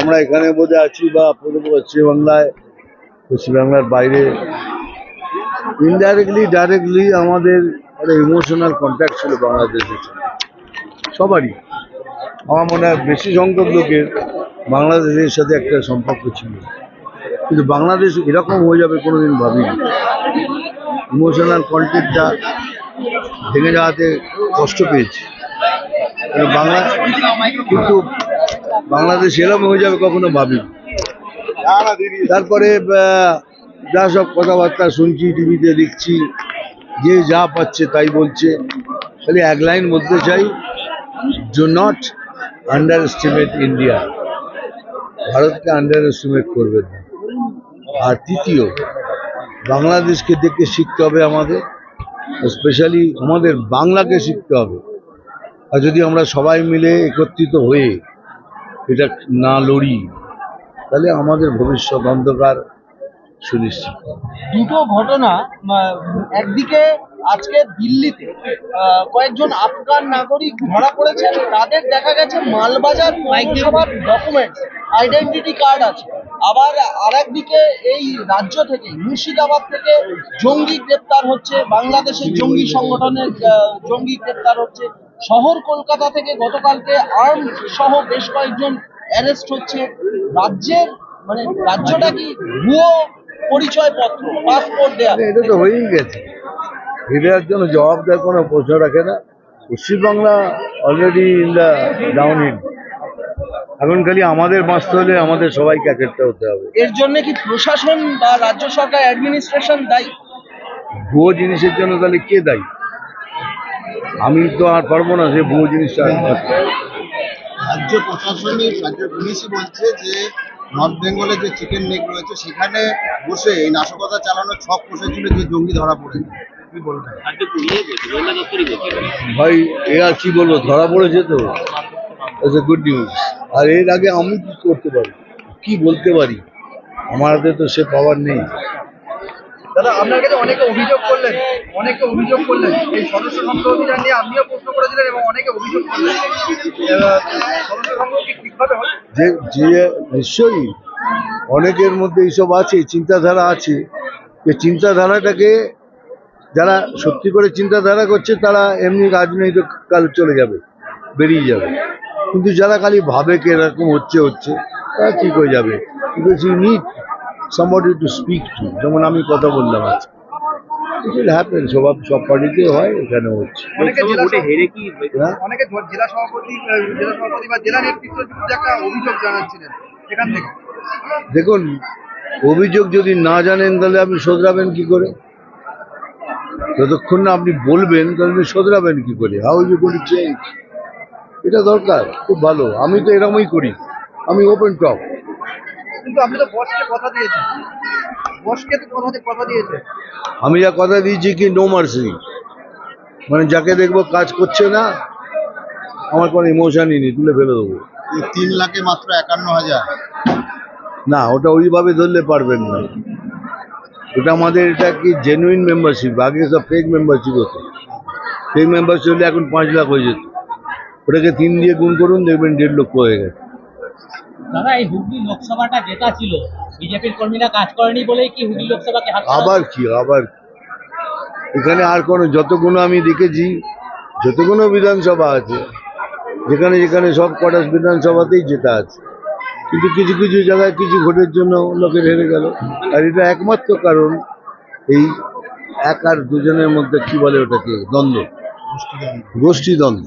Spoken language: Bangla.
আমরা এখানে বোধে আছি বা পশ্চিমবাংলায়, পশ্চিমবাংলার বাইরে। ইনডাইরেক্টলি ডাইরেক্টলি আমাদের একটা ইমোশনাল কন্ট্যাক্ট ছিল বাংলাদেশের সবারই। আমার মনে হয় বেশি সংখ্যক লোকের বাংলাদেশের সাথে একটা সম্পর্ক ছিল। কিন্তু বাংলাদেশ এরকম হয়ে যাবে কোনোদিন ভাবিনি। ইমোশনাল কন্ট্যাক্টটা ভেঙে যাওয়াতে কষ্ট পেয়েছি। বাংলা কিন্তু বাংলাদেশ এরকম হয়ে যাবে কখনো ভাবি। তারপরে যা সব কথাবার্তা শুনছি, টিভিতে দেখছি, যে যা পাচ্ছে তাই বলছে। খালি এক লাইন বলতে চাই do not underestimate India ভারতকে আন্ডার এস্টিমেট করবেন না। আর তৃতীয়, বাংলাদেশকে দেখে শিখতে হবে আমাদের স্পেশালি আমাদের বাংলাকে শিখতে হবে। আর যদি আমরা সবাই মিলে একত্রিত হয়ে এটা না লড়ি, তাহলে আমাদের ভবিষ্যৎ অন্ধকার সুনিশ্চিত দুটো ঘটনা একদিকে আজকে দিল্লিতে কয়েকজন আফগান নাগরিক ধরা পড়েছেন, তাদের দেখা গেছে মালবাজার পৌরসভার ডকুমেন্টস আইডেন্টিটি কার্ড আছে। আবার আরেকদিকে এই রাজ্য থেকে, মুর্শিদাবাদ থেকে জঙ্গি গ্রেপ্তার হচ্ছে, বাংলাদেশের জঙ্গি সংগঠনের জঙ্গি গ্রেপ্তার হচ্ছে। শহর কলকাতা থেকে গতকালকে আর্ম সহ বেশ কয়েকজন অ্যারেস্ট হচ্ছে। রাজ্যের মানে রাজ্যটা কি ভুয়ো পরিচয়পত্র, পাসপোর্ট দেয়া? এটা তো হয়েই গেছে। এটার জন্য জবাব দেওয়ার কোনো প্রশ্ন রাখে না। Paschimbangla already in the downhill এখন খালি আমাদের বাঁচতে হলে আমাদের সবাইকে একটা হতে হবে। এর জন্য কি প্রশাসন বা রাজ্য সরকার অ্যাডমিনিস্ট্রেশন দায়ী? ভুয়ো জিনিসের জন্য তাহলে কে দায়ী? আমি তো আর পারব না সে ভুয়ো জিনিসটা রাজ্য প্রশাসনিক রাজ্য পুলিশই বলছে যে নর্থ বেঙ্গলে যে চিকেন নেক রয়েছে সেখানে বসে এই নাশকতা চালানোর ছক কষেছিল যে জঙ্গি ধরা পড়েছে। বলবেন? ভাই এ আর কি বলব ধরা পড়েছে তো? ইটস এ গুড নিউজ আর এর আগে আমি কি করতে পারি? কি বলতে পারি? আমার হাতে তো সে পাওয়ার নেই। দাদা আপনার কাছে অনেকে অভিযোগ করলেন অনেকে অভিযোগ করলেন। এই সদস্য সংখ্যা অভিযান নিয়ে আপনিও প্রশ্ন করেছিলেন এবং অনেকে অভিযোগ করলেন। সদস্য সংখ্যা কি ঠিকভাবে যে যে নিশ্চয়ই অনেকের মধ্যে এইসব আছে চিন্তাধারা আছে। যে চিন্তাধারাটাকে যারা সত্যি করে চিন্তাধারা করছে তারা এমনি রাজনৈতিক কাল চলে যাবে বেরিয়ে যাবে। কিন্তু যারা খালি ভাবে কি এরকম হচ্ছে হচ্ছে তারা ঠিক হয়ে যাবে। Because you need somebody to speak to যেমন আমি কথা বললাম আজকে। ইট হ্যাপেন সব সব পার্টিতে হয় এখানে হচ্ছে। অনেকে জেলা অনেকে জেলা সভাপতি জেলা সভাপতি বা জেলা নেতৃত্বের একটা অভিযোগ জানাচ্ছিলেন সেখান থেকে। দেখুন অভিযোগ যদি না জানেন তাহলে আপনি শোধরাবেন কি করে? যতক্ষণ না আপনি বলবেন তাহলে শোধরাবেন কি করে? হাউ ইউ গোট চেঞ্জ এটা দরকার খুব ভালো। আমি তো এরকমই করি। আমি ওপেন টপ কিন্তু আপনি তো বসকে কথা দিয়েছেন। বসকে তো কথা কথা দিয়েছেন। আমি যা কথা দিয়েছি কি নো মার্সি মানে যাকে দেখব কাজ করছে না আমার কোনো ইমোশনই নেই তুলে ফেলে দেবো। এই তিন লাখে মাত্র একান্ন হাজার। না ওটা ওইভাবে ধরলে পারবেন না। ওটা আমাদের এটা কি জেনুইন মেম্বারশিপ আগে সব ফেক মেম্বারশিপ হতো। ফেক মেম্বারশিপ হলে এখন পাঁচ লাখ হয়ে যেত। ওটাকে তিন দিয়ে গুণ করুন দেখবেন দেড় লক্ষ হয়ে গেছে। দাদা এই হুগলি লোকসভাটা জেতা ছিল বিজেপির কর্মীরা কাজ করেনি বলেই কি হুগলি লোকসভাকে আবার কি আবার এখানে আর কোনো যতগুলো আমি দেখেছি যতগুলো বিধানসভা আছে যেখানে যেখানে সব কটা বিধানসভাতেই জেতা আছে। কিন্তু কিছু কিছু জায়গায় কিছু ভোটের জন্য লোকের হেরে গেল। আর এটা একমাত্র কারণ এই এক আর দুজনের মধ্যে কি বলে ওটাকে দ্বন্দ্ব। গোষ্ঠী দ্বন্দ্ব